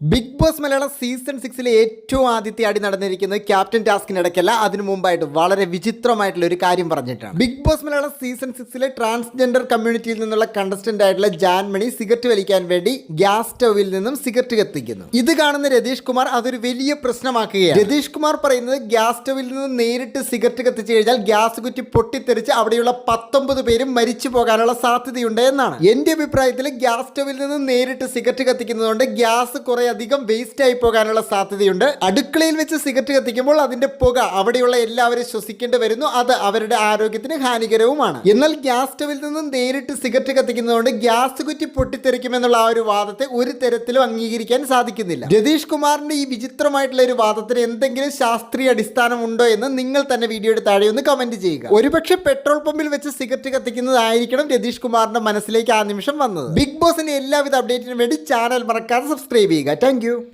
Big Boss Malayalam season സിക്സിലെ ഏറ്റവും ആദ്യത്തെ അടി നടന്നിരിക്കുന്നത് ക്യാപ്റ്റൻ ടാസ്കിനിടയ്ക്കല്ല. അതിനു മുമ്പായിട്ട് വളരെ വിചിത്രമായിട്ടുള്ള ഒരു കാര്യം പറഞ്ഞിട്ടാണ്. ബിഗ് ബോസ് മലയാളം സീസൺ സിക്സിലെ ട്രാൻസ്ജെൻഡർ കമ്മ്യൂണിറ്റിയിൽ നിന്നുള്ള കണ്ടസ്റ്റന്റ് ആയിട്ടുള്ള ജാൻമണി സിഗരറ്റ് വലിക്കാൻ വേണ്ടി ഗ്യാസ് സ്റ്റൗവിൽ നിന്നും സിഗരറ്റ് കത്തിക്കുന്നു. ഇത് കാണുന്ന രതീഷ് കുമാർ അതൊരു വലിയ പ്രശ്നമാക്കുകയാണ്. രതീഷ് കുമാർ പറയുന്നത് ഗ്യാസ് സ്റ്റൗവിൽ നിന്ന് നേരിട്ട് സിഗരറ്റ് കത്തിച്ചു കഴിഞ്ഞാൽ ഗ്യാസ് കുറ്റി പൊട്ടിത്തെറിച്ച് അവിടെയുള്ള പത്തൊമ്പത് പേരും മരിച്ചു പോകാനുള്ള സാധ്യതയുണ്ട് എന്നാണ്. എന്റെ അഭിപ്രായത്തിൽ ഗ്യാസ് സ്റ്റൗവിൽ നിന്ന് നേരിട്ട് സിഗരറ്റ് കത്തിക്കുന്നതുകൊണ്ട് ഗ്യാസ് കുറെ അധികം വേസ്റ്റ് ആയി പോകാനുള്ള സാധ്യതയുണ്ട്. അടുക്കളയിൽ വെച്ച് സിഗരറ്റ് കത്തിക്കുമ്പോൾ അതിന്റെ പുക അവിടെയുള്ള എല്ലാവരും ശ്വസിക്കേണ്ടി വരുന്നു. അത് അവരുടെ ആരോഗ്യത്തിന് ഹാനികരവുമാണ്. എന്നാൽ ഗ്യാസ് സ്റ്റവിൽ നിന്നും നേരിട്ട് സിഗരറ്റ് കത്തിക്കുന്നതുകൊണ്ട് ഗ്യാസ് കുറ്റി പൊട്ടിത്തെറിക്കുമെന്നുള്ള ആ ഒരു വാദത്തെ ഒരു തരത്തിലും അംഗീകരിക്കാൻ സാധിക്കുന്നില്ല. രതീഷ് കുമാറിന്റെ ഈ വിചിത്രമായിട്ടുള്ള ഒരു വാദത്തിന് എന്തെങ്കിലും ശാസ്ത്രീയ അടിസ്ഥാനം ഉണ്ടോ എന്ന് നിങ്ങൾ തന്നെ വീഡിയോയുടെ താഴെ ഒന്ന് കമന്റ് ചെയ്യുക. ഒരുപക്ഷെ പെട്രോൾ പമ്പിൽ വെച്ച് സിഗരറ്റ് കത്തിക്കുന്നതായിരിക്കണം രതീഷ് കുമാറിന്റെ മനസ്സിലേക്ക് ആ നിമിഷം വന്നത്. ബിഗ് ബോസിന്റെ എല്ലാവിധ അപ്ഡേറ്റിനും വേണ്ടി ചാനൽ മറക്കാതെ സബ്സ്ക്രൈബ് ചെയ്യുക. Thank you.